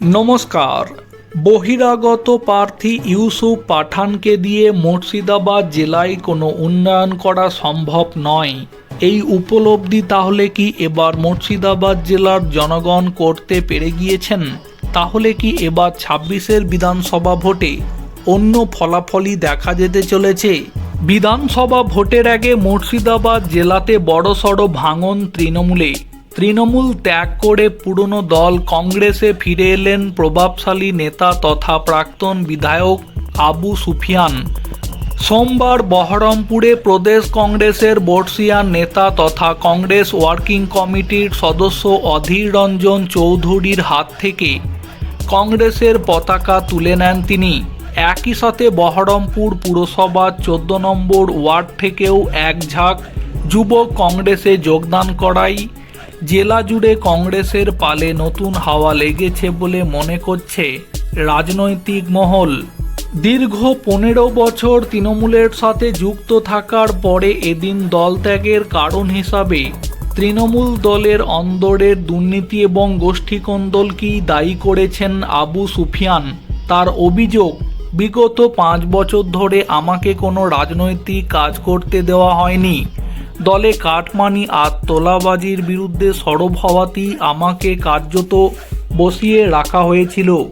নমস্কার। বহিরাগত প্রার্থী ইউসুফ পাঠানকে দিয়ে মুর্শিদাবাদ জেলায় কোনো উন্নয়ন করা সম্ভব নয়। এই উপলব্ধি তাহলে কি এবার মুর্শিদাবাদ জেলার জনগণ করতে পেরে গিয়েছেন? তাহলে কি এবার ছাব্বিশের বিধানসভা ভোটে অন্য ফলাফলই দেখা যেতে চলেছে? বিধানসভা ভোটের আগে মুর্শিদাবাদ জেলাতে বড়সড় ভাঙন তৃণমূলে। তৃণমূল ত্যাগ করে পুরনো দল কংগ্রেসে ফিরে এলেন প্রভাবশালী নেতা তথা প্রাক্তন বিধায়ক আবু সুফিয়ান। সোমবার বহরমপুরে প্রদেশ কংগ্রেসের বর্ষিয়ান নেতা তথা কংগ্রেস ওয়ার্কিং কমিটির সদস্য অধীর রঞ্জন চৌধুরীর হাত থেকে কংগ্রেসের পতাকা তুলে নেন তিনি। একই সাথে বহরমপুর পুরসভার চোদ্দ নম্বর ওয়ার্ড থেকেও এক ঝাঁক যুবক কংগ্রেসে যোগদান করায় জেলা জুড়ে কংগ্রেসের পালে নতুন হাওয়া লেগেছে বলে মনে করছে রাজনৈতিক মহল। দীর্ঘ পনেরো বছর তৃণমূলের সাথে যুক্ত থাকার পরে এদিন দল ত্যাগের কারণ হিসাবে তৃণমূল দলের অন্দরের দুর্নীতি এবং গোষ্ঠীকন্দলকেই দায়ী করেছেন আবু সুফিয়ান? তার অভিযোগ, বিগত পাঁচ বছর ধরে আমাকে কোনো রাজনৈতিক কাজ করতে দেওয়া হয়নি। দলে কাটমানি আর তোলাবাজির বিরুদ্ধে সরব হওয়াতেই আমাকে কার্যত বসিয়ে রাখা হয়েছিল।